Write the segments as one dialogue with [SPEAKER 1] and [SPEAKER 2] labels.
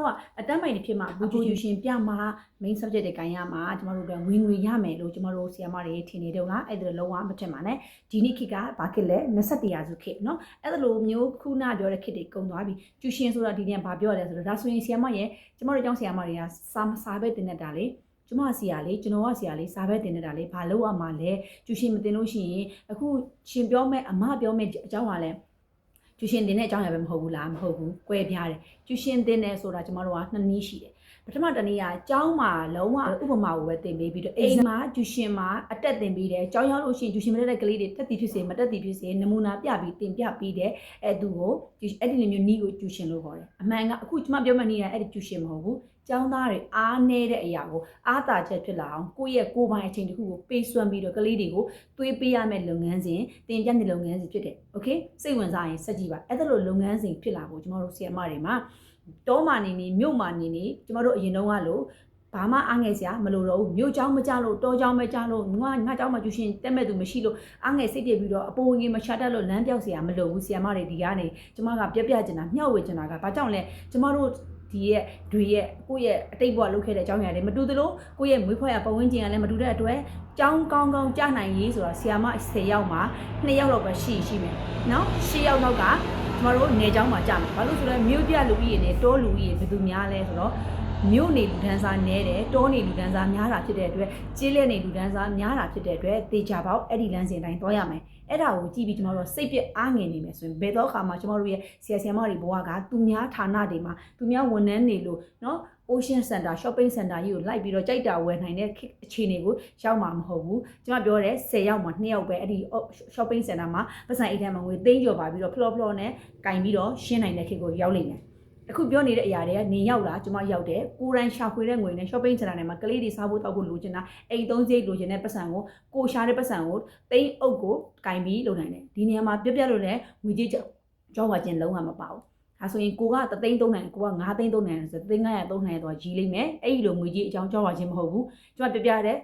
[SPEAKER 1] တို့ကအတန်းပိုင်တွေဖြစ်မှာဘူဂျူယူရှင်ပြမှာ main subject တွေကန်ရမှာကျမတို့ကဝင်ငွေရမယ်လို့ကျမတို့ဆီယမတွေထင်နေတော့လားအဲ့ဒါလုံးဝမထင်ပါနဲ့ဒီနေ့ခေတ်ကဘာခေတ်လဲ21ရာစုခေတ်เนาะအဲ့ဒါလိုမျိုးခုနပြောတဲ့ခေတ်တွေကုန်သွားပြီကျူရှင်ဆိုတာဒီနေ့ဘာပြောရလဲဆိုတော့ဒါဆိုရင်ဆီယမရဲ့ကျမတို့ကျောင်းဆီယမတွေကစာစာပဲတင်နေတာလေကျမစီရလေကျွန်တော်ကစီရလေစာပဲတင်နေတာလေဘာလို့အမှလဲကျူရှင်မတင်လို့ရှိရင်အခုရှင်ပြောမဲ့အမပြောမဲ့အကြောင်းကလည်း ကျူရှင်တင်တဲ့အကြောင်းရပဲမဟုတ်ဘူးလားမဟုတ်ဘူး꿰ပြားတယ်ကျူရှင်တင်တယ်ဆိုတာကျမတို့ကနှစ်နည်းရှိတယ်ပထမတနည်းကကျောင်းမှာလုံးဝဥပမာကိုပဲတင်ပေးပြီးတော့အိမ်မှာကျူရှင်မှာအတက်တင်ပေးတယ်ကျောင်းရောက်လို့ရှိရင်ကျူရှင်မတက်တဲ့ကလေးတွေတက်တည်ဖြစ်စေမတက်တည်ဖြစ်စေနမူနာပြပြီးတင်ပြပြီးတယ်အဲသူကိုအဲ့ဒီလိုမျိုးနီးကိုကျူရှင်လို့ခေါ်တယ်အမှန်ကအခုကျမပြောမှနီးတာအဲ့ဒီကျူရှင်မဟုတ်ဘူး ကျောင်းသားတွေအားနည်းတဲ့အရာကိုအားတာချက်ဖြစ်လာအောင်ကိုယ့်ရဲ့ကိုယ်ပိုင်အချိန်တစ်ခုကိုပေးစွမ်းပြီးတော့ကလေးတွေကိုသွေးပေးရမယ့်လုပ်ငန်းစဉ်တင်ပြတဲ့လုပ်ငန်းစဉ်ဖြစ်တယ်။ Okay စိတ်ဝင်စားရင်စက်ကြည့်ပါအဲ့ဒါလိုလုပ်ငန်းစဉ်ဖြစ်လာဖို့ကျမတို့ဆီယမတွေမှာတောမာနေနေမြို့မာနေနေကျမတို့အရင်တုန်းကလို့ဘာမှအားငယ်စရာမလိုတော့ဘူးမြို့เจ้าမကြလို့တောเจ้าမကြလို့ငါငါเจ้าမှာကျူရှင်တက်မဲ့သူမရှိလို့အားငယ်စိတ်ပြပြီးတော့အပေါ်ငယ်မချတတ်လို့လမ်းပြောက်စရာမလိုဘူးဆီယမတွေဒီကနေကျမကပြပြကျင်တာမျှဝေကျင်တာကဘာကြောင့်လဲကျမတို့ ဒီရဲ့တွေရဲ့ကိုယ့်ရဲ့အတိတ်ဘဝလုပ်ခဲ့တဲ့အကြောင်းအရာတွေမတူသလိုကိုယ့်ရဲ့မွေးဖွားရပတ်ဝန်းကျင်ကလည်းမတူတဲ့အတွက်ကြောင်းကောင်းကောင်းကြားနိုင်ရေးဆိုတာဆီယာမ10ယောက်မှာ2ယောက်လောက်ပဲရှိရှိမယ်နော်10ယောက်လောက်ကကျမတို့နေကြောင်းမှာကြားမယ်ဘာလို့ဆိုတော့မြို့ပြလူကြီးနဲ့တောလူကြီးဘယ်သူများလဲဆိုတော့ မြို့နေလူဒန်းစားနဲတယ်တောနေလူဒန်းစားများတာဖြစ်တဲ့အတွက်ကျေးလက်နေလူဒန်းစားများတာဖြစ်တဲ့အတွက်တေချာပေါက်အဲ့ဒီလမ်းစဉ်တိုင်းသွားရမယ်အဲ့ဒါကိုကြည့်ပြီးကျွန်တော်တို့စိတ်ပြအားငယ်နေမယ်ဆိုရင်ဘယ်တော့ခါမှကျွန်တော်တို့ရဲ့ဆရာဆရာမတွေဘဝကသူများဌာနတွေမှာသူများဝန်ထမ်းနေလို့เนาะ Ocean Center Shopping Center ကြီးကိုလိုက်ပြီးတော့ကြိုက်တာဝယ်နိုင်တဲ့အခြေအနေကိုရောက်မှာမဟုတ်ဘူးကျွန်မပြောတယ်10ယောက်မှာ2ယောက်ပဲအဲ့ဒီ Shopping Center မှာပတ်စံအိတ်ထဲမှာငွေသိမ်းကျော်ပါပြီးတော့ floor floor နဲ့ကင်ပြီးတော့ရှင်းနိုင်တဲ့ခေတ်ကိုရောက်လိမ့်မယ် အခုပြောနေတဲ့အရာတွေကနေရောက်လာကျွန်မရောက်တယ်ကိုရန်ရှာဖွေတဲ့ငွေနဲ့ shopping center တွေမှာကလေးတွေစားဖို့တောက်ဖို့လိုချင်တာအိမ်သုံးစရိတ်လိုချင်တဲ့ပတ်စံကိုကိုရှာတဲ့ပတ်စံကိုတိမ့်အုပ်ကိုကင်ပြီးလုပ်နိုင်တယ်ဒီနေရာမှာပြပြလို့လည်းငွေကြေးကြောက်ဝါခြင်းလုံးဝမပါဘူးဒါဆိုရင်ကိုကတသိန်းသုံးနိုင်ကိုက9သိန်းသုံးနိုင်ဆိုသိန်း900သုံးနိုင်တော့ကြီးလိမ့်မယ်အဲ့ဒီလိုငွေကြီးအကြောင်းကြောက်ပါခြင်းမဟုတ်ဘူးကျွန်မပြပြတဲ့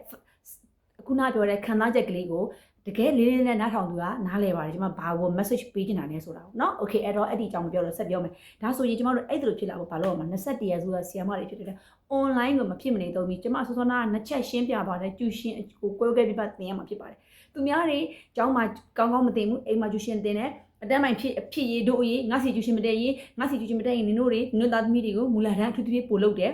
[SPEAKER 1] ခုနပြောတဲ့ခံစားချက်ကလေးကို တကယ်လေးလေးနဲ့နားထောင်သူကနားလဲပါတယ်ကျွန်မဘာကို message ပေးချင်တာလဲဆိုတာเนาะ okay အဲ့တော့အဲ့ဒီအကြောင်းမပြောတော့ဆက်ပြောမယ်ဒါဆိုရင်ကျွန်တော်တို့အဲ့ဒီလိုဖြစ်လာဖို့ဘာလို့အောင်မ21ရက်စုကဆီယမတွေဖြစ်တဲ့ online ကိုမဖြစ်မနေတော့ဘူးကျွန်မစောစောနာနှစ်ချက်ရှင်းပြပါတယ်ကျူရှင်ကိုကိုယ်ကဲပြပသင်ရမှာဖြစ်ပါတယ်သူများတွေအကြောင်းမှကောင်းကောင်းမသိဘူးအိမ်မှာကျူရှင်တင်တယ်အတန်းမိုင်ဖြစ်ဖြစ်ရေးတို့ရေးငါစီကျူရှင်မတည့်ရေးငါစီကျူရှင်မတည့်ရင်နင်တို့တွေနင်သားသမီးတွေကိုမူလာတန်းအထူးသဖြင့်ပို့လုပ်တယ်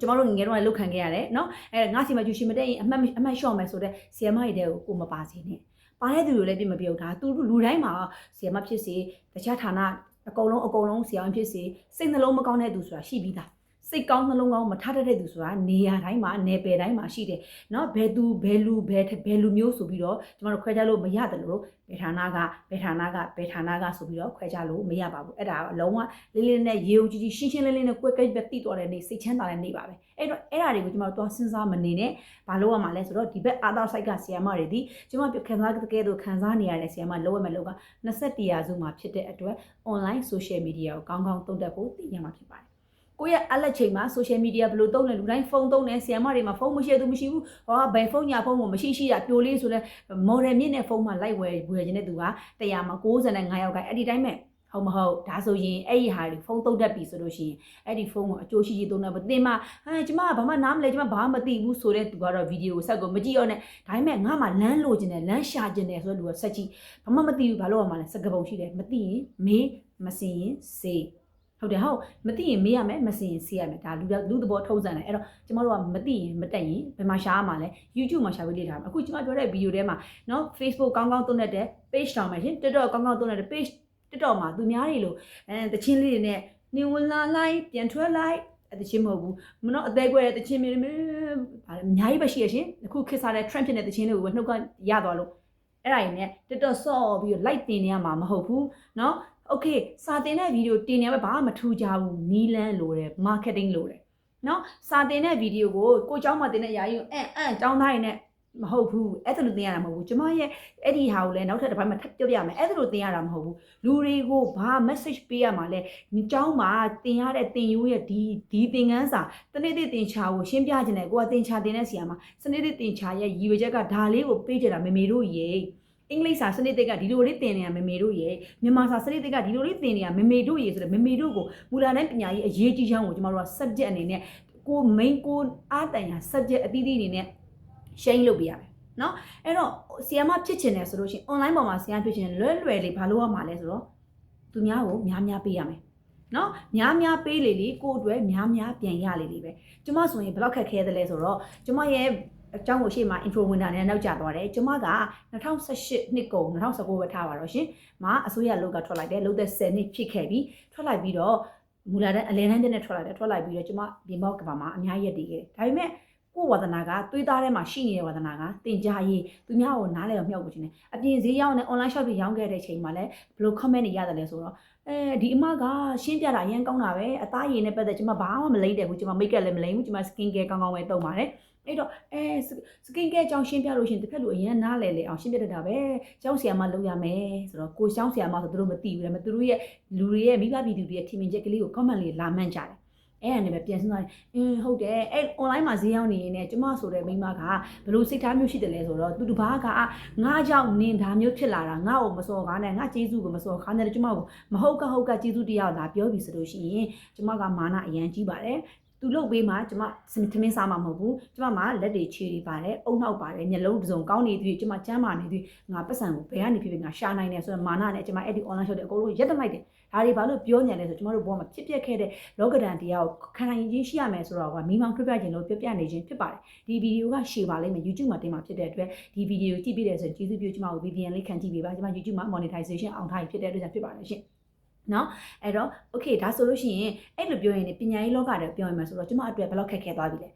[SPEAKER 1] ကျမတို့ငငယ်တော့လောက်ခံခဲ့ရတယ်နော်အဲငါစီမကျူရှင်မတက်ရင်အမှတ်အမှတ်လျှော့မယ်ဆိုတော့ဆီယမရတဲ့ကိုကိုမပါစေနဲ့ပါတဲ့သူတွေလည်းပြစ်မပြုတ်တာသူတို့လူတိုင်းမှာဆီယမဖြစ်စေတခြားဌာနအကုန်လုံးအကုန်လုံးဆီယမဖြစ်စေစိတ်နှလုံးမကောင်းတဲ့သူဆိုတာရှိပြီးသား စိတ်ကောင်းနှလုံးကောင်းမထားတတ်တဲ့သူဆိုတာနေရာတိုင်းမှာနယ်ပယ်တိုင်းမှာရှိတယ်เนาะဘယ်သူဘယ်လူဘယ်ဘယ်လူမျိုးဆိုပြီးတော့ကျမတို့ခွဲခြားလို့မရတယ်လို့ဘယ်ဌာနကဘယ်ဌာနကဘယ်ဌာနကဆိုပြီးတော့ခွဲခြားလို့မရပါဘူးအဲ့ဒါအလုံးဝလေးလေးနဲ့ရေုံကြီးကြီးရှင်းရှင်းလင်းလင်းနဲ့ကွက်ကဲပဲတိတော်တဲ့နေစိတ်ချမ်းသာတဲ့နေပါပဲအဲ့တော့အဲ့ဒါတွေကိုကျမတို့တော့စဉ်းစားမနေနဲ့ဘာလို့ရမှာလဲဆိုတော့ဒီဘက်အာသာဆိုင်ကဆီယမတွေဒီကျမခံစားတကယ်တော့ခံစားနေရတဲ့ဆီယမလောရမယ်လောက21ရာစုမှာဖြစ်တဲ့အတွက် online social media ကိုကောင်းကောင်းသုံးတတ်ဖို့သိရမှာဖြစ်ပါတယ် ကိုယ့်ရဲ့အလက်ချိန်မှာ social media ဘယ်လိုသုံးလဲလူတိုင်းဖုန်းသုံးတယ်ဆီယမတွေမှာဖုန်းမရှိသူမရှိဘူးဟောဘယ်ဖုန်းညာဖုန်းကိုမရှိရှိတာပြိုလေးဆိုလဲ model မြင့်တဲ့ဖုန်းမှာလိုက်ဝယ်ဝယ်ခြင်းတဲ့သူကတရားမှာ65ယောက်ကအဲ့ဒီတိုင်းမဲ့ဟုတ်မဟုတ်ဒါဆိုရင်အဲ့ဒီဟာတွေဖုန်းတုတ်တတ်ပြီဆိုလို့ရှိရင်အဲ့ဒီဖုန်းကိုအကျိုးရှိရှိသုံးတယ်တင်မဟမ်ကျမကဘာမှနားမလဲကျမဘာမှမသိဘူးဆိုတဲ့သူကတော့ဗီဒီယိုကိုဆက်ကိုမကြည့်ရောနဲ့ဒါပေမဲ့ငါမှလမ်းလိုချင်တယ်လမ်းရှာချင်တယ်ဆိုတဲ့လူကဆက်ကြည့်ဘာမှမသိဘူးဘာလို့ရမှာလဲစကပုံရှိတယ်မသိရင်မေးမစင်ရင်စေး ဟုတ်တယ်ဟုတ်မသိရင်မေးရမယ်မစင်ရင်ဆေးရမယ်ဒါလူလူသဘောထုံးစံတယ်အဲ့တော့ကျမတို့ကမသိရင်မတက်ရင်ဘယ်မှာရှားရမှာလဲ YouTube မှာရှာပြီးလေ့ထားမှာအခုကျမပြောတဲ့ဗီဒီယိုထဲမှာเนาะ Facebook ကောင်းကောင်းသုံးတဲ့ page တောင်မယ်ရှင် TikTok ကောင်းကောင်းသုံးတဲ့ page TikTok မှာသူများတွေလို့အဲတချင်းလေးတွေနဲ့နေဝင်လာလိုက်ပြန်ထွက်လိုက်အဲ့တချင်းမဟုတ်ဘူးမနော်အသေးကွဲတဲ့တချင်းမျိုးဗါအများကြီးပဲရှိရရှင်အခုခေတ်စားတဲ့ trend ဖြစ်တဲ့တချင်းလေးကိုနှုတ်ကရသွားလို့အဲ့ဒါကြီးနဲ့ TikTok ဆော့ပြီးတော့ like တင်နေရမှာမဟုတ်ဘူးเนาะ okay စာတင်တဲ့ဗီဒီယိုတင်နေမှာဘာမှမထူးကြဘူးနီးလန်းလိုတယ် marketing လိုတယ်နော်စာတင်တဲ့ဗီဒီယိုကိုကိုเจ้าမှာတင်တဲ့ຢာကြီးကိုအန်အန်ចောင်းသားရည်နဲ့မဟုတ်ဘူးအဲ့ဒါလိုသင်ရတာမဟုတ်ဘူးကျမရဲ့အဲ့ဒီဟာကိုလည်းနောက်ထပ်တစ်ပိုင်းမှာထပ်ပြောပြမယ်အဲ့ဒါလိုသင်ရတာမဟုတ်ဘူးလူတွေကိုဘာ message ပေးရမှာလဲဒီเจ้าမှာသင်ရတဲ့သင်ရိုးရဲ့ဒီဒီသင်ခန်းစာတနေ့တည်းသင်ချာကိုရှင်းပြခြင်းနဲ့ကိုကသင်ချာသင်တဲ့ဆီယာမှာစနေတည်းသင်ချာရဲ့ရည်ရွယ်ချက်ကဒါလေးကိုပေးကြတာမေမေတို့ရေ အင်္ဂလိပ်စာစနစ်သစ်ကဒီလိုလေးသင်နေတာမေမေတို့ရဲ့မြန်မာစာစနစ်သစ်ကဒီလိုလေးသင်နေတာမေမေတို့ရဲ့ဆိုတော့မေမေတို့ကိုမူလတန်းပညာရေးအရေးကြီးချောင်းကိုကျမတို့က subject အနေနဲ့ကို main ကိုအားတန်ရာ subject အသီးသီးအနေနဲ့ရှိန်းလုပ်ပြရမယ်နော်အဲ့တော့ဆီယမ်မဖြစ်ချင်တယ်ဆိုလို့ရှိရင် online ပေါ်မှာဆီယမ်ဖြစ်ချင်လွယ်လွယ်လေးဘာလို့ရမှာလဲဆိုတော့သူများကိုများများပေးရမယ်နော်များများပေးလေလေကိုအတွက်များများပြန်ရလေလေပဲကျမဆိုရင်ဘယ်လောက်ခက်ခဲသလဲဆိုတော့ကျမရဲ့ အကြောင်းကိုရှေ့မှာ intro ဝင်တာနဲ့နောက်ကျသွားတယ်ကျမက2018နှစ်ကုန်2019ပဲထားပါတော့ရှင်မအစိုးရလောက်ကထွက်လိုက်တယ်လုံးသက်10နှစ်ဖြစ်ခဲ့ပြီထွက်လိုက်ပြီးတော့မူလာတဲ့အလဲတန်းတဲ့ထွက်လိုက်တယ်ထွက်လိုက်ပြီးတော့ကျမပြင်ပေါက်ကဘာမှာအများကြီးရည်တည်ခဲ့တယ်ဒါပေမဲ့ကိုယ်ဝါသနာကသွေးသားထဲမှာရှိနေတဲ့ဝါသနာကတင်ကြရေးသူများကိုနားလည်အောင်မြှောက်ဖို့ခြင်းနဲ့အပြင်ဈေးရောက်နေ online shop တွေရောင်းခဲ့တဲ့ချိန်မှာလည်းဘယ်လို comment တွေရတယ်လဲဆိုတော့အဲဒီအမကရှင်းပြတာအရင်ကောင်းတာပဲအသားရည်နဲ့ပတ်သက်ကျွန်မဘာမှမလိမ့်တယ်ဘူးကျွန်မ make up လည်းမလိမ့်ဘူးကျွန်မ skin care ကောင်းကောင်းပဲသုံးပါတယ် အဲ့တော့အဲ skin care အကြောင်းရှင်းပြလို့ရှရင်တစ်ဖက်လူအရင်နားလဲလေအောင်ရှင်းပြတတ်တာပဲကျောင်းဆရာမလုပ်ရမယ်ဆိုတော့ကိုကျောင်းဆရာမဆိုသူတို့မသိဘူးလေမသူတို့ရဲ့လူတွေရဲ့မိဘပြည်သူတွေရဲ့ထင်မြင်ချက်ကလေးကို comment လေးလာမှန်းကြတယ်အဲ့အနေပဲပြန်စဉ်းစားရင်အင်းဟုတ်တယ်အဲ့ online မှာဈေးရောက်နေရင်လည်းကျမဆိုတဲ့မိန်းမကဘလို့စိတ်ထားမျိုးရှိတယ်လဲဆိုတော့သူတစ်ပါးကငါကြောင့်နင်ဒါမျိုးဖြစ်လာတာငါ့ကိုမစော်ကားနဲ့ငါကျေးဇူးကိုမစော်ကားနဲ့ကျမကိုမဟုတ်ကဟုတ်ကကျေးဇူးတရားလာပြောပြီဆိုလို့ရှိရင်ကျမကမာနအရန်ကြီးပါတယ် သူလုတ်ပေးမှကျမစမင်းစားမှာမဟုတ်ဘူးကျမမှာလက်တွေခြေတွေပါတယ်အုံနောက်ပါတယ်မျက်လုံးတစ်စုံကောင်းနေသည်ကျမကျမ်းမာနေသည်ငါပတ်စံကိုဘယ်ကနေဖြစ်ဖြစ်ငါရှာနိုင်တယ်ဆိုတော့မာနနဲ့ကျမအဲ့ဒီ online shop တွေအကုန်လုံးရက်တက်လိုက်တယ်ဒါတွေဘာလို့ပြောညံလဲဆိုကျမတို့ဘောမှာဖြစ်ပျက်ခဲ့တဲ့လောကဒဏ်တရားကိုခံနိုင်ခြင်းရှိရမယ်ဆိုတော့ကမိမောင်ပြပြခြင်းလို့ပြပြနေခြင်းဖြစ်ပါတယ်ဒီဗီဒီယိုကရှေ့ပါလိမ့်မယ် YouTube မှာတင်မှာဖြစ်တဲ့အတွက်ဒီဗီဒီယိုကြည့်ပြီးတဲ့ဆိုရင်ကျေးဇူးပြုကျမကို VPN လေးခံကြည့်ပေးပါကျမ YouTube မှာ monetization အောင်ထားဖြစ်တဲ့အတွက်ကြောင့်ဖြစ်ပါတယ်ရှင် နော်အဲ့တော့ okay ဒါဆိုလို့ရှိရင်အဲ့လိုပြောရင်ပညာရေးလောကတွေပြောရင်မှာဆိုတော့ကျမအတွက်ဘယ်လောက်ခက်ခဲသွားပြီလဲ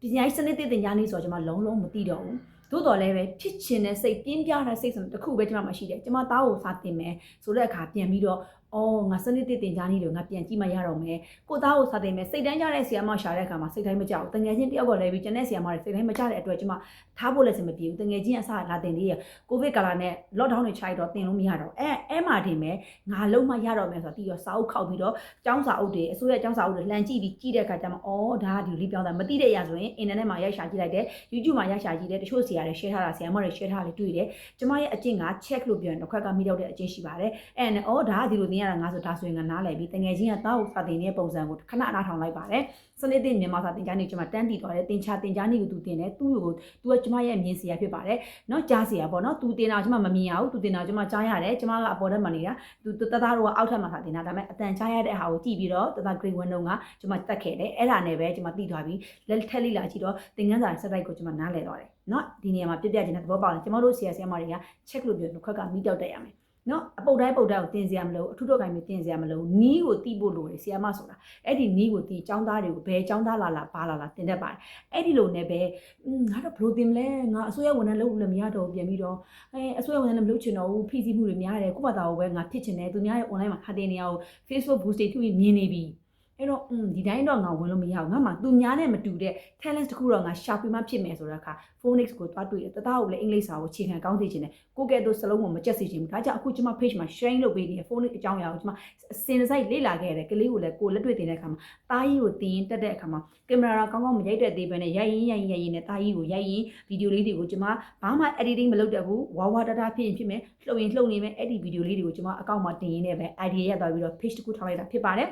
[SPEAKER 1] ပညာရေးစနစ်သစ်တင် जा နေဆိုတော့ကျမလုံးလုံးမသိတော့ဘူးသို့တော်လည်းပဲဖြစ်ချင်တဲ့စိတ်ပြင်းပြတဲ့စိတ်ဆိုတစ်ခုပဲကျမမှရှိတယ်ကျမသားကိုစာတင်မယ်ဆိုတဲ့အခါပြန်ပြီးတော့ အော်ငါစနစ်တစ်တင် जा နေတယ်ငါပြန်ကြည့်မှရတော့မယ်ကိုသားကိုစာတင်မယ်စိတ်တိုင်းကြတဲ့ဆီယာမရှာတဲ့အခါမှာစိတ်တိုင်းမကြောက်တငယ်ချင်းတယောက်ကလည်းပြီးကျန်တဲ့ဆီယာမတွေစိတ်တိုင်းမကြတဲ့အတွက်ကျမထားဖို့လည်းစမပြေဘူးတငယ်ချင်းအစလာတင်သေးရကိုဗစ်ကာလနဲ့ lockdown တွေချိုက်တော့တင်လို့မရတော့အဲအဲမှာတင်မယ်ငါလုံးမရတော့မယ်ဆိုတော့တီးတော့စာအုပ်ခောက်ပြီးတော့ចောင်းစာအုပ်တွေအစိုးရចောင်းစာအုပ်တွေလှန်ကြည့်ပြီးကြည့်တဲ့အခါကျမှအော်ဒါကဒီလိုလေးပြောင်းတာမသိတဲ့အရာဆိုရင်အင်တာနက်မှာရိုက်ရှာကြည့်လိုက်တယ် YouTube မှာရိုက်ရှာကြည့်တယ်တချို့ဆီယာတွေ share ထားတာဆီယာမတွေ share ထားတာတွေ့တယ်ကျမရဲ့အကျင့်က check လို့ပြောရင်တစ်ခွက်ကမိတော့တဲ့အကျင့်ရှိပါတယ်အဲနဲ့အော်ဒါကဒီလိုတင်ရ ရတာငါဆိုဒါဆိုရင်ငါနားလည်ပြီးတငယ်ချင်းကတောက်စာတင်တဲ့ပုံစံကိုခဏအနားထောင်လိုက်ပါတယ်စနစ်တင်မြန်မာစာတင်ကြားနေကျွန်မတန်းတည်သွားတယ်တင်ချတင်ကြားနေကိုသူတင်တယ်သူ့ကိုသူကကျွန်မရဲ့မြင်စရာဖြစ်ပါတယ်နော်ကြားစရာပေါ့နော်သူတင်တာကျွန်မမမြင်ရဘူးသူတင်တာကျွန်မကြားရတယ်ကျွန်မကအပေါ်ထက်မှနေတာသူတသားတော့အောက်ထက်မှစာတင်တာဒါပေမဲ့အတန်ကြားရတဲ့ဟာကိုကြည့်ပြီးတော့တသား grade 1တုန်းကကျွန်မတက်ခဲ့တယ်အဲ့ဒါနဲ့ပဲကျွန်မတည်သွားပြီးလက်ထက်လိလာကြည့်တော့သင်ခန်းစာစက်တိုက်ကိုကျွန်မနားလည်သွားတယ်နော်ဒီနေရာမှာပြပြချင်တဲ့သဘောပေါက်တယ်ကျွန်တော်တို့ဆရာဆရာမတွေက check လို့ပြောနှုတ်ခက်ကမိတောက်တက်ရမယ် နော်အပုတ်တိုင်းပုတ်တိုင်းကိုတင်စရာမလိုအထူးတော့ကိုင်းမျိုးတင်စရာမလိုနီးကိုတီးဖို့လိုတယ်ဆီယာမဆိုတာအဲ့ဒီနီးကိုတီးចောင်းသားတွေကိုဘယ်ចောင်းသားလာလာပါလာလာတင်တတ်ပါတယ်အဲ့ဒီလိုနဲ့ပဲငါတော့ဘလို့တင်မလဲငါအစိုးရဝန်ထမ်းလုပ်လို့လည်းမရတော့ပြန်ပြီးတော့အဲအစိုးရဝန်ထမ်းလည်းမလုပ်ချင်တော့ဘူးဖိစီးမှုတွေများတယ်ကိုယ့်ဘာသာကိုပဲငါဖြစ်ချင်တယ်သူများရဲ့ online မှာခါတင်နေရအောင် Facebook boost တွေသူမြင်နေပြီ အဲ့တော့อืมဒီတိုင်းတော့ငါဝင်လို့မရဘူးငါမှသူများနဲ့မတူတဲ့ talent တခုတော့ငါရှာပြီးမှဖြစ်မယ်ဆိုတော့အခါ phonics ကိုတွားတွေ့တယ်တသားကိုလည်းအင်္ဂလိပ်စာကိုခြေခံကောင်းသိချင်တယ်ကိုကဲ့သို့စလုံးကိုမကြက်စီချင်ဘူးဒါကြောင့်အခုကျွန်မ page မှာ sharing လုပ်ပေးနေတယ် phonics အကြောင်းအရာကိုကျွန်မစင်စိုက်လေ့လာခဲ့ရတယ်ကလေးကိုလည်းကိုလက်တွေ့တင်တဲ့အခါမှာတားကြီးကိုတင်တက်တဲ့အခါမှာကင်မရာကောင်းကောင်းမရိုက်တဲ့သေးပဲနဲ့ရိုက်ရင်ရိုက်ရင်ရိုက်ရင်နဲ့တားကြီးကိုရိုက်ရင်ဗီဒီယိုလေးတွေကိုကျွန်မဘာမှ editing မလုပ်တတ်ဘူးဝါဝါတတာဖြစ်ရင်ဖြစ်မယ်လှုပ်ရင်လှုပ်နေမယ်အဲ့ဒီဗီဒီယိုလေးတွေကိုကျွန်မအကောင့်မှာတင်ရင်းနဲ့ပဲ idea ရသွားပြီးတော့ page တစ်ခုထားလိုက်တာဖြစ်ပါတယ်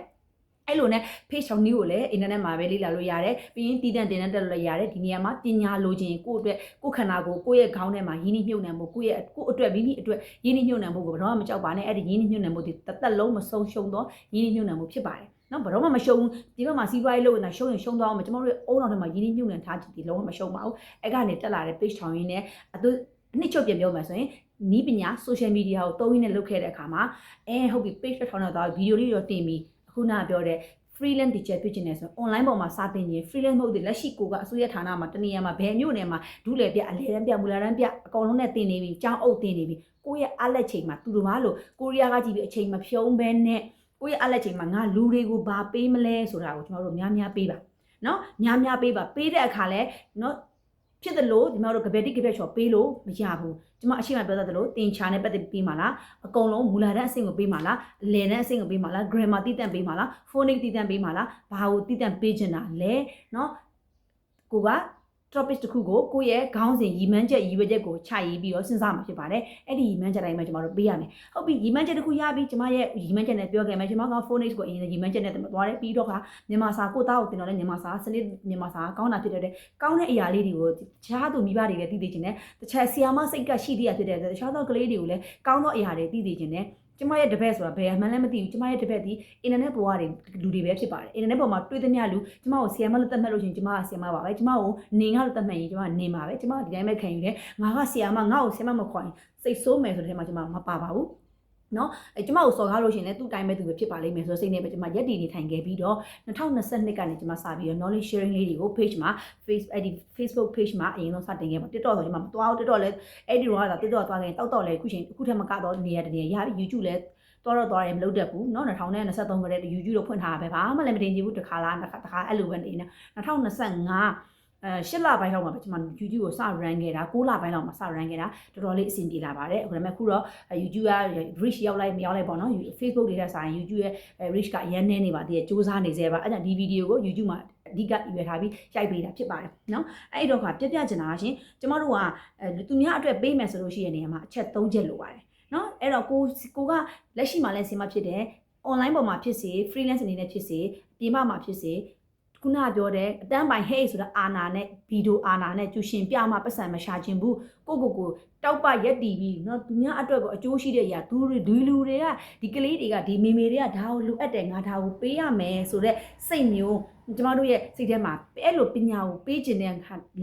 [SPEAKER 1] အဲ့လိုနဲ့ page ချောင်းနည်းကိုလည်း internet မှာပဲလေ့လာလို့ရတယ်ပြီးရင်တည်တံ့တင်တတ်တက်လို့ရတယ်ဒီနေရာမှာပညာလိုချင်ကိုယ့်အတွက်ကိုယ့်ခန္ဓာကိုယ်ကိုယ့်ရဲ့ခေါင်းထဲမှာရင်းနှီးမြုပ်နှံမှုကိုယ့်ရဲ့ကိုယ့်အတွက်မိမိအတွက်ရင်းနှီးမြုပ်နှံမှုကိုဘယ်တော့မှမကြောက်ပါနဲ့အဲ့ဒီရင်းနှီးမြုပ်နှံမှုဒီတစ်သက်လုံးမဆုံးရှုံးတော့ရင်းနှီးမြုပ်နှံမှုဖြစ်ပါတယ်နော်ဘယ်တော့မှမရှုံးဘူးဒီဘက်မှာစီးပွားရေးလုပ်နေတာရှုံးရင်ရှုံးသွားအောင်ကျွန်တော်တို့အုံတော်ထဲမှာရင်းနှီးမြုပ်နှံထားကြည့်ဒီလုံးဝမရှုံးပါဘူးအဲ့ကနေတက်လာတဲ့ page ချောင်းရင်းနဲ့အတူအနှစ်ချုပ်ပြန်ပြောမှဆိုရင်နီးပညာ social media ကိုသုံးရင်းနဲ့လုပ်ခဲ့တဲ့အခါမှာအဲဟုတ်ပြီ page တစ်ထောင်တော့သွားဗီဒီယိုလေးတော့တင်ပြီးအ ခုနကပြောတဲ့ freelance teacher ဖြစ်ချင်တယ်ဆို online ပေါ်မှာစာသင်ရင် freelance မဟုတ်သေးလက်ရှိကိုကအစိုးရဌာနမှာတနေရာမှာဘယ်မြို့နယ်မှာဒုလေပြအလဲတန်းပြမူလာတန်းပြအကောင်လုံးနဲ့သင်နေပြီကျောင်းအုပ်သင်နေပြီကိုယ့်ရဲ့အလက်ချိန်မှာသူတို့ဘာလို့ကိုရီးယားကကြည့်ပြီးအချိန်မဖြုံးဘဲနဲ့ကိုယ့်ရဲ့အလက်ချိန်မှာငါလူတွေကိုဘာပေးမလဲဆိုတာကိုကျွန်တော်တို့များများပေးပါနော်များများပေးပါပေးတဲ့အခါလဲနော် ဖြစ်တယ်လို့ဒီမှာတို့ကပက်တိကပက်ချော်ပေးလို့မရဘူးဒီမှာအရှိမပြောတတ်တယ်လို့တင်ချာနဲ့ပတ်သက်ပြီးမှာလားအကုန်လုံးမူလာတန်းအဆင့်ကိုပေးမှာလားအလယ်တန်းအဆင့်ကိုပေးမှာလား grammar တည်တံ့ပေးမှာလား phonics တည်တံ့ပေးမှာလားဘာကိုတည်တံ့ပေးချင်တာလဲเนาะကိုက topic တစ်ခုကိုကိုယ့်ရဲ့ခေါင်းစဉ်ရီမန်းချက်ရီဝဲချက်ကိုခြာရေးပြီးတော့စဉ်းစားမှာဖြစ်ပါတယ်အဲ့ဒီရီမန်းချက်တိုင်းမှာကျမတို့ပေးရမယ်ဟုတ်ပြီရီမန်းချက်တစ်ခုရပြီကျမရဲ့ရီမန်းချက်နဲ့ပြောခဲ့မယ်ကျမက phone ace ကိုအရင်ရီမန်းချက်နဲ့သွားတယ်ပြီးတော့ကမြန်မာစာကိုသားကိုတင်တော့လဲမြန်မာစာစနစ်မြန်မာစာကောင်းတာဖြစ်တဲ့ကောင်းတဲ့အရာလေးတွေကိုတခြားသူမိဘတွေလည်းသိသိချင်တယ်တခြားဆီယာမစိတ်ကရှိသေးရဖြစ်တဲ့တခြားသောကလေးတွေကိုလည်းကောင်းသောအရာတွေသိသိချင်တယ် ကျမရဲ့တပည့်ဆိုတာဘယ်အမှန်းလည်းမသိဘူးကျမရဲ့တပည့်ဒီအင်တာနက်ပေါ်ကနေလူတွေပဲဖြစ်ပါတယ်အင်တာနက်ပေါ်မှာတွေ့သမျှလူကျမကိုဆီယမလို့သတ်မှတ်လို့ရှိရင်ကျမကဆီယမပါပဲကျမကိုနေငါလို့သတ်မှတ်ရင်ကျမကနေပါပဲကျမကဒီတိုင်းပဲခံယူတယ်ငါကဆီယမငါ့ကိုဆီယမမခွာရင်စိတ်ဆိုးမယ်ဆိုတဲ့ထဲမှာကျမမပါပါဘူး နော်အဲကျမကိုစော်ကားလို့ရှိရင်လည်းသူ့တိုင်းပဲသူပဲဖြစ်ပါလိမ့်မယ်ဆိုတော့စိတ်နဲ့ပဲကျမရက်တည်နေထိုင်ခဲ့ပြီးတော့2022ကနေကျမစပြီးတော့ knowledge sharing လေးတွေကို page မှာ face အဲ့ဒီ Facebook page မှာအရင်ဆုံးစတင်ခဲ့ပါ TikTok ဆိုကျမမသွားဘူး TikTok လည်းအဲ့ဒီတော့က TikTok သွားခဲ့ရင်တောက်တော့လည်းအခုချိန်အခုထက်မကတော့နေရတနေရရပြီ YouTube လည်းတော့တော့သွားတယ်မလုပ်တတ်ဘူးเนาะ2023ခရက် YouTube လို့ဖွင့်ထားတာပဲဘာမှလည်းမတင်ကြည့်ဘူးတစ်ခါလားတစ်ခါတစ်ခါအဲ့လိုပဲနေနေ2025 အဲ၈လပိုင်းလောက်မှာပဲကျွန်မ YouTube ကိုစ run ခဲ့တာ၉လပိုင်းလောက်မှာစ run ခဲ့တာတော်တော်လေးအဆင်ပြေလာပါတယ်အခုဒါပေမဲ့ခုတော့ YouTube က reach ရောက်လိုက်မရောက်လိုက်ပေါ့နော် Facebook တွေထက်စာရင် YouTube ရဲ့ reach ကအရင်နေနေပါသေးတယ်စူးစမ်းနေသေးပါအဲ့ဒါဒီဗီဒီယိုကို YouTube မှာအဓိကရွယ်ထားပြီးရိုက်ပေးတာဖြစ်ပါတယ်နော်အဲ့တော့ကပြပြချင်တာကရှင်ကျမတို့ကသူများအတွက်ပေးမယ်ဆိုလို့ရှိရတဲ့နေရာမှာအချက်၃ချက်လိုပါတယ်နော်အဲ့တော့ကိုကိုကလက်ရှိမှာလည်းဆင်မဖြစ်တယ် online ပေါ်မှာဖြစ်စေ freelance အနေနဲ့ဖြစ်စေပြင်ပမှာဖြစ်စေ ခုနပြောတဲ့အတန်းပိုင် hey ဆိုတဲ့အာနာနဲ့ဗီဒီယိုအာနာနဲ့ကျူရှင်ပြမှာပတ်စံမရှာခြင်းဘူးကိုကိုကိုတောက်ပရက်တီပြီးเนาะသူများအတွက်ကိုအကျိုးရှိတဲ့အရာသူတွေဒီလူတွေကဒီကလေးတွေကဒီမေမေတွေကဒါကိုလိုအပ်တယ်ငါဒါကိုပေးရမယ်ဆိုတော့စိတ်မျိုးကျမတို့ရဲ့စိတ်ထဲမှာအဲ့လိုပညာကိုပေးခြင်းတဲ့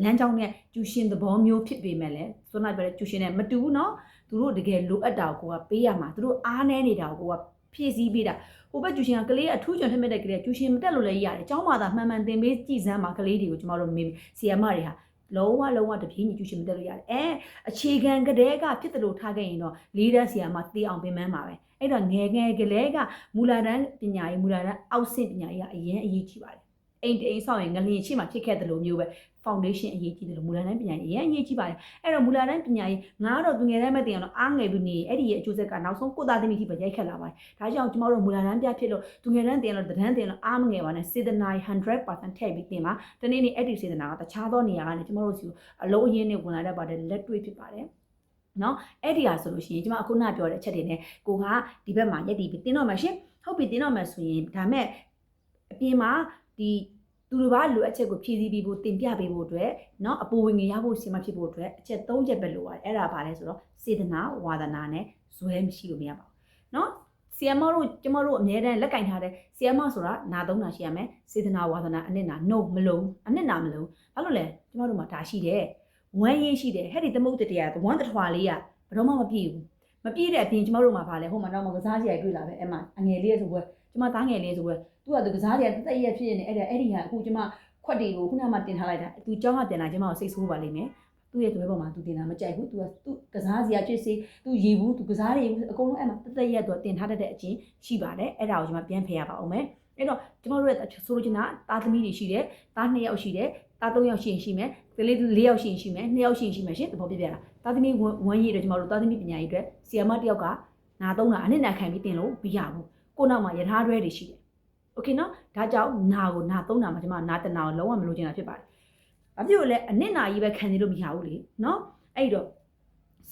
[SPEAKER 1] လမ်းကြောင်းနဲ့ကျူရှင်သဘောမျိုးဖြစ်ပေမဲ့လည်းဆိုတော့ပြောတဲ့ကျူရှင်နဲ့မတူဘူးเนาะသူတို့တကယ်လိုအပ်တာကိုကပေးရမှာသူတို့အားနည်းနေတာကိုက ဖြည့်ဆည်းပေးတာဟိုဘက်ကျူရှင်ကကလေးအထူးကျွမ်းထက်မဲ့တဲ့ကလေးကကျူရှင်မတက်လို့လည်းရတယ်။ကျောင်းမှာသာမှန်မှန်သင်ပေးကြည်စမ်းမှာကလေးတွေကိုကျမတို့မေဆီယမတွေဟာလုံးဝလုံးဝတပြေးညီကျူရှင်မတက်လို့ရတယ်။အဲအခြေခံကလေးကဖြစ်တယ်လို့ထားခဲ့ရင်တော့လေးတန်းဆီယမသိအောင်ပြင်ပန်းပါပဲ။အဲ့တော့ငယ်ငယ်ကလေးကမူလာတန်းပညာရေးမူလာတန်းအောက်ဆင့်ပညာရေးကအရင်အရေးကြီးပါတယ်။ အိမ်တိမ်ဆောက်ရင်ငလျင်ရှိမှဖြစ်ခဲ့တယ်လို့မျိုးပဲ foundation အရေးကြီးတယ်လို့မူလာတန်းပညာရေးအရင်အရေးကြီးပါတယ်အဲ့တော့မူလာတန်းပညာရေးငါတော့သူငယ်တန်းမဲ့တင်အောင်တော့အားငယ်ပြီးနေအဲ့ဒီရဲ့အကျိုးဆက်ကနောက်ဆုံးကိုသားသမီးထိပဲရိုက်ခတ်လာပါတယ်ဒါကြောင့်ကျမတို့မူလာတန်းပြဖြစ်လို့သူငယ်တန်းတင်လို့တန်းတင်လို့အားမငယ်ပါနဲ့စေတနာ100%ထည့်ပြီးတင်ပါတနေ့နေ့အဲ့ဒီစေတနာကတခြားသောနေရာကနေကျမတို့စီအလုံးအရင်းနဲ့ဝင်လာတတ်ပါတယ်လက်တွေ့ဖြစ်ပါတယ်နော်အဲ့ဒီဟာဆိုလို့ရှိရင်ကျမအခုနပြောတဲ့အချက်တွေနဲ့ကိုကဒီဘက်မှာရက်တည်ပြီးတင်းတော့မှရှင်ဟုတ်ပြီတင်းတော့မှဆိုရင်ဒါမဲ့အပြင်မှာ ဒီသူတို့ဘာလိုအပ်ချက်ကိုဖြည့်ဆည်းပြီးဖို့တင်ပြပေးဖို့အတွက်เนาะအပူဝင်ငရဖို့စီမဖြစ်ဖို့အတွက်အချက်၃ချက်ပဲလိုပါတယ်အဲ့ဒါဘာလဲဆိုတော့စေတနာဝါဒနာနဲ့ဇွဲမရှိလို့မရပါဘူးเนาะဆီယမတို့ကျမတို့အများတန်းလက်ကင်ထားတဲ့ဆီယမဆိုတာနာသုံးတာရှိရမယ်စေတနာဝါဒနာအနှစ်နာ no မလုံးအနှစ်နာမလုံးဘာလို့လဲကျမတို့မှာဒါရှိတယ်ဝမ်းရေးရှိတယ်ဟဲ့ဒီသမုတ်တတရားဝမ်းတထွာလေးကဘယ်တော့မှမပြည့်ဘူးမပြည့်တဲ့အပြင်ကျမတို့မှာဗာလဲဟိုမှာတော့မကစားစရာတွေ့လာပဲအဲ့မှာအငယ်လေးဆိုပွဲကျမသားငယ်လေးဆိုပွဲ သူကသူကစားတယ်တသက်ရက်ဖြစ်နေအဲ့ဒါအဲ့ဒီဟာအခုကျမခွက်တွေကိုခုနမှတင်ထားလိုက်တာသူကြောင်းကတင်လာကျမကိုစိတ်ဆိုးပါလိမ့်မယ်သူ့ရဲ့သွေးပေါ်မှာသူတင်တာမကြိုက်ဘူး။ तू ကသူ့ကစားစရာဖြစ်စေ၊ तू ရေဘူး၊ तू ကစားရေဘူးအကုန်လုံးအဲ့မှာတသက်ရက် तू တင်ထားတတ်တဲ့အချင်းရှိပါတယ်။အဲ့ဒါကိုကျွန်မပြန်ဖယ်ရပါအောင်မယ်။အဲ့တော့ကျွန်တော်တို့ရဲ့ဆိုလိုချင်တာသားသမီးတွေရှိတယ်။သား2ယောက်ရှိတယ်။သား3ယောက်ရှိရင်ရှိမယ်။ကလေး4ယောက်ရှိရင်ရှိမယ်။2ယောက်ရှိရင်ရှိမယ်ရှင်။သဘောပြပြတာ။သားသမီးဝမ်းရည်တော့ကျွန်တော်တို့သားသမီးပညာရေးအတွက်ဆီယမတစ်ယောက်ကငါသုံးတာအနစ်နာခံပြီးတင်လို့မရဘူး။ကိုနောက်မှာယထာတွဲတွေရှိတယ် โอเคနော်ဒါကြောင့်နာကိုနာသုံးတာမှာကျွန်မနာတနာကိုလုံးဝမလိုချင်တာဖြစ်ပါတယ်။ဘာဖြစ်လို့လဲအနစ်နာကြီးပဲခံနေလို့မရဘူးလေနော်အဲ့တော့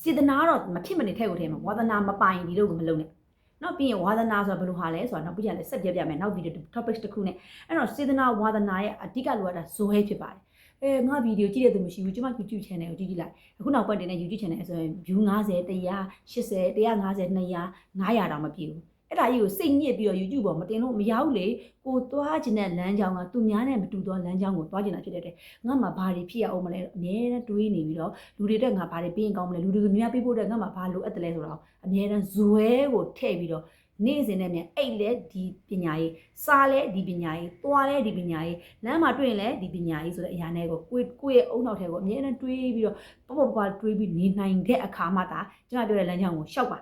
[SPEAKER 1] စေတနာတော့မဖြစ်မနေထည့်ကိုထဲမှာဝါသနာမပိုင်ဒီလိုကိုမလုပ်နဲ့။နောက်ပြီးရင်ဝါသနာဆိုတာဘယ်လိုဟာလဲဆိုတာနောက်ပြီးရင်လည်းဆက်ပြပြမယ်နောက်ဗီဒီယို topic တစ်ခုနဲ့အဲ့တော့စေတနာဝါသနာရဲ့အဓိကလိုအပ်တာဇွဲဖြစ်ပါတယ်။အဲငါဗီဒီယိုကြည့်တဲ့သူမရှိဘူးကျွန်မ YouTube channel ကိုကြည့်ကြည့်လိုက်အခုနောက်ပတ်တင်တဲ့ YouTube channel ဆိုရင် view 90 100 80 150 200 900တောင်မပြည့်ဘူး အဲ့ဒါကြီးကိုစိတ်ညစ်ပြီးတော့ YouTube ပေါ်မတင်လို့မရဘူးလေကိုသွားခြင်းတဲ့လမ်းကြောင်းကသူများနဲ့မတူသောလမ်းကြောင်းကိုသွားခြင်းတာဖြစ်တဲ့တဲ့ငါမှဘာတွေဖြစ်ရအောင်မလဲအမြဲတမ်းတွေးနေပြီးတော့လူတွေတက်ငါဘာတွေပြီးရင်ကောင်းမလဲလူတွေကများပြီးဖို့တဲ့ငါမှဘာလိုအပ်တယ်လဲဆိုတော့အမြဲတမ်းဇွဲကိုထည့်ပြီးတော့နေ့စဉ်နဲ့မြန်အိတ်လဲဒီပညာရေးစားလဲဒီပညာရေးသွားလဲဒီပညာရေးလမ်းမှာတွေ့ရင်လဲဒီပညာရေးဆိုတဲ့အရာနဲ့ကိုကိုကိုရဲ့အုံနောက်ထဲကိုအမြဲတမ်းတွေးပြီးတော့ပပပပတွေးပြီးနေနိုင်တဲ့အခါမှသာကျွန်တော်ပြောတဲ့လမ်းကြောင်းကိုရှောက်ပါ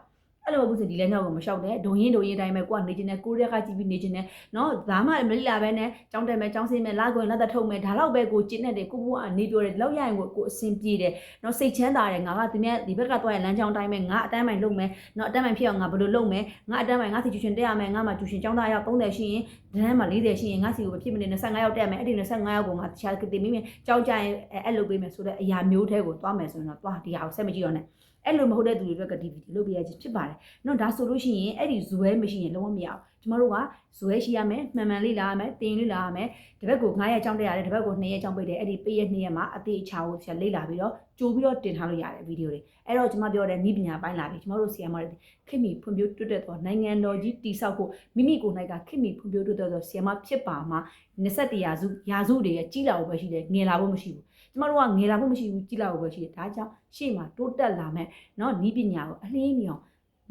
[SPEAKER 1] အဲ့လိုဘူးဆိုဒီလမ်းကြောင်းကိုမလျှောက်နဲ့ဒုံရင်ဒုံရင်တိုင်းပဲကိုကနေချင်တယ်ကိုရက်ကကြည့်ပြီးနေချင်တယ်နော်ဒါမှမလိလာပဲနဲ့ကြောင်းတက်မယ်ကြောင်းစင်းမယ်လာကွင်လက်သက်ထုတ်မယ်ဒါတော့ပဲကိုကျင့်တဲ့တယ်ကိုဘိုးကနေပြောတယ်လောက်ရရင်ကိုကိုအဆင်ပြေတယ်နော်စိတ်ချမ်းသာတယ်ငါကဒီမြဒီဘက်ကသွားရင်လမ်းကြောင်းတိုင်းပဲငါအတန်းမိုင်လုပ်မယ်နော်အတန်းမိုင်ဖြစ်အောင်ငါဘယ်လိုလုပ်မယ်ငါအတန်းမိုင်ငါစီကျူရှင်တက်ရမယ်ငါမှကျူရှင်ကျောင်းသားရောက်30ရှိရင်ဒန်းမှာ40ရှိရင်ငါစီကိုဖြစ်မနေ25ရောက်တက်ရမယ်အဲ့ဒီ25ရောက်ကိုငါတခြားတင်မိမယ်ကြောင်းကြရင်အဲ့လိုပေးမယ်ဆိုတော့အရာမျိုးထဲကိုသွားမယ်ဆိုရင်တော့သွားဒီဟာကိုဆက်မကြည့်တော့နဲ့ အဲ့လိုမဟုတ်တဲ့သူတွေအတွက်ကဒီဗီဒီယိုလုပ်ပြရချင်းဖြစ်ပါတယ်နော်ဒါဆိုလို့ရှိရင်အဲ့ဒီဇွဲမရှိရင်လုံးဝမရအောင်ကျမတို့ကဇွဲရှိရမယ်မှန်မှန်လေးလာရမယ်တင်လေးလာရမယ်တပတ်ကို9ရက်ကြောင်းတက်ရတယ်တပတ်ကို2ရက်ကြောင်းပိတ်တယ်အဲ့ဒီပိတ်ရက်2ရက်မှာအသေးအချာကိုဖြတ်လေးလာပြီးတော့ကြိုးပြီးတော့တင်ထားလို့ရတယ်ဗီဒီယိုတွေအဲ့တော့ကျမပြောတဲ့ဤပညာပိုင်းလာပြီကျမတို့ဆီယမတွေခင်မီဖွံ့ဖြိုးတိုးတက်သောနိုင်ငံတော်ကြီးတည်ဆောက်ဖို့မိမိကိုယ်၌ကခင်မီဖွံ့ဖြိုးတိုးတက်သောဆီယမဖြစ်ပါမှာ21ရာစုရာစုတွေရဲ့ကြီးလာဖို့ပဲရှိတယ်ငယ်လာဖို့မရှိဘူး ကျမတို့ကငယ်လာဖို့မရှိဘူးကြီးလာဖို့ပဲရှိတယ်ဒါကြောင့်ရှေ့မှာတိုးတက်လာမယ်เนาะဤပညာကိုအလင်းမြောင်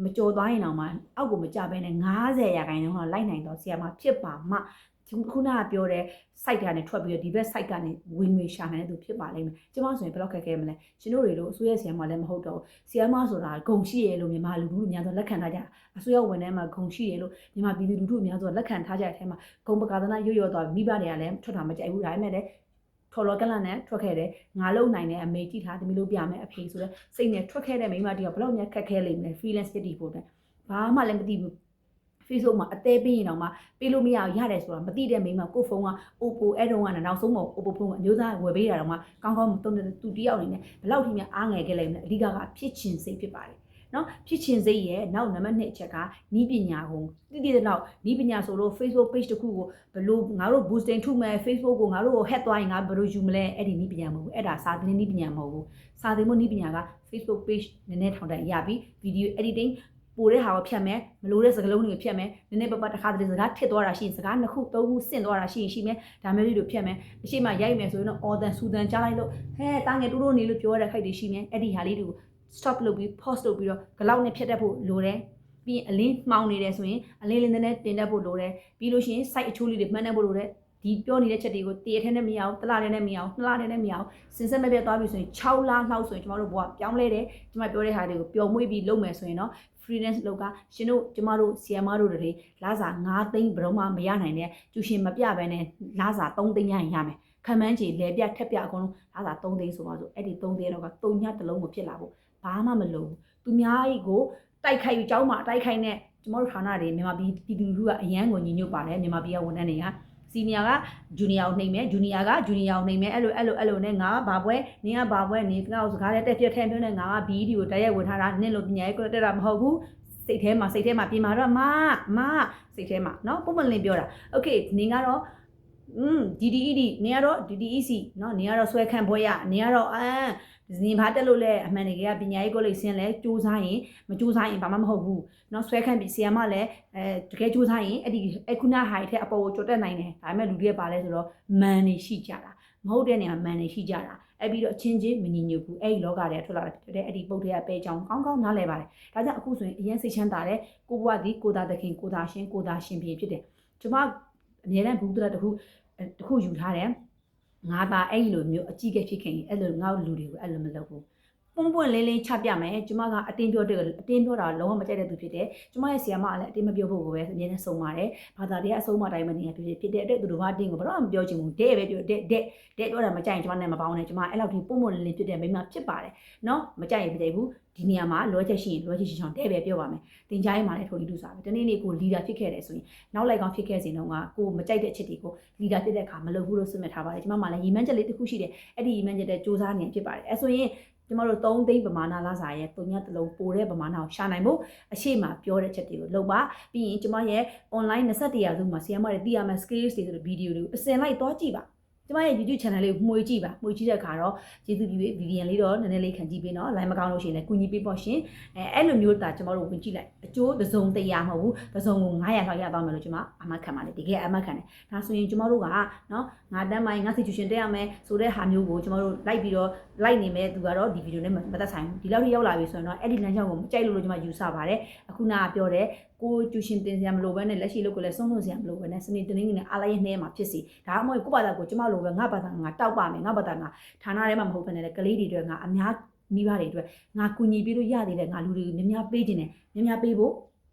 [SPEAKER 1] မကြော်သွားရင်တော့မှအောက်ကိုမကြဘဲနဲ့90ရာခိုင်နှုန်းတော့လိုက်နိုင်တော့ဆီယမဖြစ်ပါမှာခုနကပြောတဲ့ site ကနေထွက်ပြီးတော့ဒီဘက် site ကနေဝင်ငွေရှာနိုင်တဲ့သူဖြစ်ပါလိမ့်မယ်။ကျမဆိုရင်ဘယ်တော့ခက်ခဲမလဲ။ရှင်တို့တွေလို့အစိုးရဆီယမ်မလည်းမဟုတ်တော့ဘူး။ဆီယမ်မဆိုတာဂုံရှိရလို့မြန်မာလူလူအများဆုံးလက်ခံထားကြ။အစိုးရဝန်ထမ်းမှာဂုံရှိရလို့မြန်မာပြည်သူလူထုအများဆုံးလက်ခံထားကြတဲ့အထက်မှာဂုံပကာသနာရွရွသွားမိဘတွေကလည်းထွက်တာမကြိုက်ဘူး။ဒါပေမဲ့လည်း ထော်လော်ကလန်နဲ့ထွက်ခဲ့တယ်ငါလုံနိုင်တဲ့အမေကြည့်ထားသမီးလို့ပြမယ်အဖေဆိုတော့စိတ်နဲ့ထွက်ခဲ့တဲ့မိန်းမတယောက်ဘယ်လောက်များခက်ခဲလိမ့်မလဲ freelance ဖြစ်တည်ဖို့တဲ့ဘာမှလည်းမသိဘူး Facebook မှာအသေးပေးရင်တော့မှပေးလို့မရအောင်ရတယ်ဆိုတာမသိတဲ့မိန်းမကိုဖုန်းက Oppo အဲ့တုန်းကနောက်ဆုံးမ Oppo ဖုန်းကအမျိုးသားဝယ်ပေးတာတော့မှကောင်းကောင်းတုံးတဲ့သူတယောက်အနေနဲ့ဘယ်လောက်ထိများအားငယ်ခဲ့လိမ့်မလဲအဓိကကဖြစ်ချင်စိတ်ဖြစ်ပါတယ် နော်ဖြစ်ချင်စိတ်ရဲ့နောက်နံပါတ်2အချက်ကနီးပညာကိုတိတိတဲ့နောက်နီးပညာဆိုလို့ Facebook page တစ်ခုကိုဘယ်လိုငါတို့ boosting ထုမယ် Facebook ကိုငါတို့ကို hack သွားရင်ငါဘယ်လိုယူမလဲအဲ့ဒီနီးပညာမဟုတ်ဘူးအဲ့ဒါစာသင်နီးပညာမဟုတ်ဘူးစာသင်ဖို့နီးပညာက Facebook page နည်းနည်းထောင်တက်ရပြီး video editing ပိုတဲ့ဟာကိုဖြတ်မယ်မလို့တဲ့စကားလုံးတွေကိုဖြတ်မယ်နည်းနည်းပပတစ်ခါတည်းစကားထစ်သွားတာရှိရင်စကားနှစ်ခုသုံးခုဆင့်သွားတာရှိရင်ရှိမယ်ဒါမျိုးလေးတွေဖြတ်မယ်အရှိမရိုက်မယ်ဆိုရင်တော့ order စူတန်ကြားလိုက်လို့ဟဲတာငယ်တူတူနေလို့ပြောရတဲ့ခိုက်တွေရှိမယ်အဲ့ဒီဟာလေးတွေကို stop လုပ်ပြီး pause လုပ်ပြီးတော့ဂလောက်နဲ့ဖြတ်တတ်ဖို့လိုတယ်ပြီးရင်အလင်းမှောင်နေတယ်ဆိုရင်အလင်းလေးနည်းနည်းတင်တတ်ဖို့လိုတယ်ပြီးလို့ရှိရင် site အချိုးလေးတွေမှန်းတတ်ဖို့လိုတယ်ဒီပြောနေတဲ့ချက်တွေကိုတရထဲနဲ့မရအောင်တလားထဲနဲ့မရအောင်နှစ်လားထဲနဲ့မရအောင်စင်ဆက်မပြတ်သွားပြီဆိုရင်6လလောက်ဆိုရင်ကျမတို့ဘဝပြောင်းလဲတယ်ကျမပြောတဲ့ဟာတွေကိုပျော်မွေ့ပြီးလုပ်မယ်ဆိုရင်တော့ freelance လောက်ကရှင်တို့ကျမတို့ဆီယမတို့တွေလာစာ9သိန်းဘယ်တော့မှမရနိုင်တဲ့ကျူရှင်မပြဘဲနဲ့လာစာ3သိန်းရရင်ရမယ် ခံမှန်းချေလဲပြထက်ပြအကုန်လုံးလာစာ3သိန်းဆိုပါဆိုအဲ့ဒီ3သိန်းတော့ကတုံညတလုံးကိုဖြစ်လာဖို့ဘာမှမလုံဘူးသူများကြီးကိုတိုက်ခိုက်ယူเจ้าမှာတိုက်ခိုက်နဲ့ကျမတို့ဌာနတွေမြန်မာပြည်ပြည်သူလူထုကအရန်ကိုညီညွတ်ပါတယ်မြန်မာပြည်ကဝန်ထမ်းတွေကစီနီယာကဂျူနီယာကိုနှိမ့်မယ်ဂျူနီယာကဂျူနီယာကိုနှိမ့်မယ်အဲ့လိုအဲ့လိုအဲ့လိုနဲ့ငါကဘာပွဲနင်းကဘာပွဲနေကောက်စကားတဲ့တက်ပြတ်ထဲပြောနေငါကဘီဒီကိုတိုက်ရိုက်ဝင်ထားတာနင်းလို့ပညာရေးကိုတက်တာမဟုတ်ဘူးစိတ်ထဲမှာစိတ်ထဲမှာပြင်မာတော့မမစိတ်ထဲမှာเนาะပုံမှန်လင်းပြောတာโอเคနင်းကတော့ อืม DDED နေရတော့ DDEC เนาะနေရတော့ဆွဲခန့်ပွဲရနေရတော့အမ်ဒီဇင်ဘာတက်လို့လဲအမှန်တကယ်ကပညာရေးကိုလိဆင်းလဲစူးစမ်းရင်မစူးစမ်းရင်ဘာမှမဟုတ်ဘူးเนาะဆွဲခန့်ပြီးဆီယမလည်းအဲတကယ်စူးစမ်းရင်အဲ့ဒီအခုနဟိုင်ထက်အပေါ်ကိုကျော်တက်နိုင်တယ်ဒါပေမဲ့လူတွေကပါလဲဆိုတော့မန်နေရှိကြတာမဟုတ်တဲ့နေရာမန်နေရှိကြတာအဲ့ပြီးတော့အချင်းချင်းမညီညွတ်ဘူးအဲ့ဒီလောကထဲထွက်လာတဲ့အဲ့ဒီပုတ်တွေကပဲကြောင်းကောင်းကောင်းနားလဲပါတယ်ဒါကြောင့်အခုဆိုရင်အရင်စိတ်ချမ်းသာတဲ့ကိုဘွားဒီကိုသားသခင်ကိုသားရှင်ကိုသားရှင်ဖြစ်ဖြစ်တယ်ကျွန်မ အများနဲ့ဘူးတရတခုတခုယူထားတယ်ငါသားအဲ့လိုမျိုးအကြည့်ကဖြစ်ခင်အဲ့လိုငေါ့လူတွေကိုအဲ့လိုမလုပ်ဘူး ပွန့်ပွန့်လင်းလင်းချပြမယ်ကျမကအတင်းပြောတဲ့အတင်းပြောတာလုံးဝမကြိုက်တဲ့သူဖြစ်တယ်ကျမရဲ့ဆီယမကလည်းအတင်းမပြောဖို့ကိုပဲအမြဲတမ်းဆုံးပါတယ်ဘာသာတရားအဆုံးမတိုင်းမနေရဖြစ်ဖြစ်တဲ့အတွက်သူတို့ကအတင်းကိုဘာလို့မပြောချင်ဘူးတဲ့ပဲပြောတဲ့တဲ့တဲ့ပြောတာမကြိုက်ရင်ကျမနဲ့မပေါင်းနဲ့ကျမအဲ့လောက်ထိပွန့်ပွန့်လင်းလင်းဖြစ်တဲ့မိမဖြစ်ပါတယ်နော်မကြိုက်ရင်မကြိုက်ဘူးဒီနေရာမှာလောချက်ရှိရင်လောချက်ရှိချောင်းတဲ့ပဲပြောပါမယ်တင်ကြားရေးမှာလည်းထိုလီတူစားပဲတနေ့နေ့ကိုလီဒါဖြစ်ခဲ့တယ်ဆိုရင်နောက်လိုက်ကောင်းဖြစ်ခဲ့စဉ်တော့ကကိုမကြိုက်တဲ့အချက်တွေကိုလီဒါဖြစ်တဲ့အခါမလုပ်ဘူးလို့ဆွမှတ်ထားပါတယ်ကျမမှလည်းရီမန်းချက်လေးတစ်ခုရှိတယ်အဲ့ဒီရီမန်းချက်တဲ့စူးစမ်းနေဖြစ်ပါတယ်အဲဆိုရင် ကျမတို့3သိန်းပမာဏလာစာရဲ့တုံညတလုံးပိုတဲ့ပမာဏကိုရှာနိုင်ဖို့အရှိမပြောတဲ့ချက်တွေကိုလုပ်ပါပြီးရင်ကျမရဲ့ online 21ရာစုမှာဆီယမတွေသိရမယ့် skills တွေဆိုတဲ့ဗီဒီယိုတွေကိုအစင်လိုက်သွားကြည့်ပါ ကျမရဲ့ YouTube channel လေးကိုမှွေကြည့်ပါမှွေကြည့်တဲ့အခါတော့ကျေးဇူးပြုပြီး VPN လေးတော့နည်းနည်းလေးခံကြည့်ပေးနော် line မကောင်းလို့ရှိရင်လည်းကူညီပေးပေါ့ရှင်အဲအဲ့လိုမျိုးတာကျမတို့ဝင်ကြည့်လိုက်အကျိုးတစ်စုံတရာမဟုတ်ဘူးတစ်စုံကို900လောက်ရသွားမယ်လို့ကျမအမှတ်ခံပါတယ်တကယ်အမှတ်ခံတယ်ဒါဆိုရင်ကျမတို့ကနော်ငါတန်းပိုင်းငါ situation တက်ရမယ်ဆိုတဲ့ဟာမျိုးကိုကျမတို့လိုက်ပြီးတော့လိုက်နေမယ်သူကတော့ဒီဗီဒီယိုနဲ့မသက်ဆိုင်ဘူးဒီလောက်ထိရောက်လာပြီဆိုရင်တော့အဲ့ဒီလမ်းကြောင်းကိုမကြိုက်လို့လို့ကျမယူဆပါတယ်အခုနကပြောတဲ့ကိုကျူရှင်တင်စရာမလိုဘဲနဲ့လက်ရှိလုပ်ကိုလည်းဆုံးလို့စရာမလိုဘဲနဲ့စနေတနင်္ဂနွေအားလိုက်နှဲမှာဖြစ်စီဒါမှမဟုတ်ကိုယ့်ဘာသာကိုကျမလိုပဲငါဘာသာငါတောက်ပါမယ်ငါဘာသာငါဌာနထဲမှာမဟုတ်ဘဲနဲ့ကလေးတွေတွေငါအများမိဘတွေအတွက်ငါကူညီပေးလို့ရသေးတယ်ငါလူတွေကိုများများပေးခြင်းတယ်များများပေးဖို့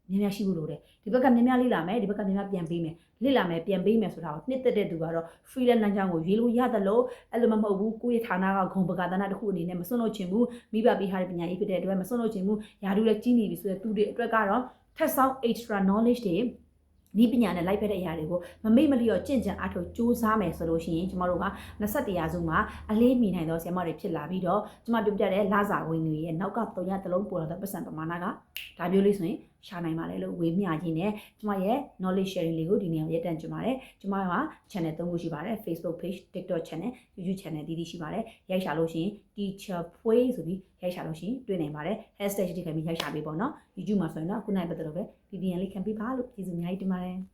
[SPEAKER 1] များများရှိဖို့လိုတယ်ဒီဘက်ကများများလေးလာမယ်ဒီဘက်ကများများပြန်ပေးမယ်လေ့လာမယ်ပြန်ပေးမယ်ဆိုတာကိုနှစ်သက်တဲ့သူကတော့ freelance လမ်းကြောင်းကိုရွေးလို့ရတယ်လို့အဲ့လိုမဟုတ်ဘူးကိုယ့်ရဲ့ဌာနကဂုံပကသနာတစ်ခုအနေနဲ့မစွန့်လို့ချင်ဘူးမိဘပေးထားတဲ့ပညာရေးဖြစ်တဲ့အတွက်မစွန့်လို့ချင်ဘူးယာတို့လည်းကြီးနေပြီဆိုတဲ့သူတွေအတွက်ကတော့ ထက်ဆောင် extra knowledge တွေဒီပညာနဲ့လိုက်ဖက်တဲ့အရာတွေကိုမမိတ်မလျော့ကြင့်ကြံအားထုတ်စူးစမ်းမယ်ဆိုလို့ရှိရင်ကျမတို့က21ရာစုမှာအလေးမီနိုင်သောဆရာမတွေဖြစ်လာပြီးတော့ကျမပြောပြတဲ့လာစာဝင်တွေရဲ့နောက်က3ရတလုံးပေါ်လာတဲ့ပတ်စံပမာဏကဒါမျိုးလေးဆိုရင် ရှာနိုင်ပါလေလို့ဝေမျှခြင်းနဲ့ကျမရဲ့ knowledge sharing လေးကိုဒီနေရာမှာရပ်တန့်ကြပါတယ်ကျမက channel 3ခုရှိပါတယ် Facebook page TikTok channel YouTube channel ဒီဒီရှိပါတယ်ရိုက်ရှာလို့ရှိရင် teacher ဖွေးဆိုပြီးရိုက်ရှာလို့ရှိရင်တွေ့နိုင်ပါတယ် hashtag ဒီခံပြီးရိုက်ရှာပေးပေါ့နော် YouTube မှာဆိုရင်တော့ခုနကပတ်သက်လို့ပဲ VPN လေးခံပေးပါလို့ကျေးဇူးအများကြီးတင်ပါတယ်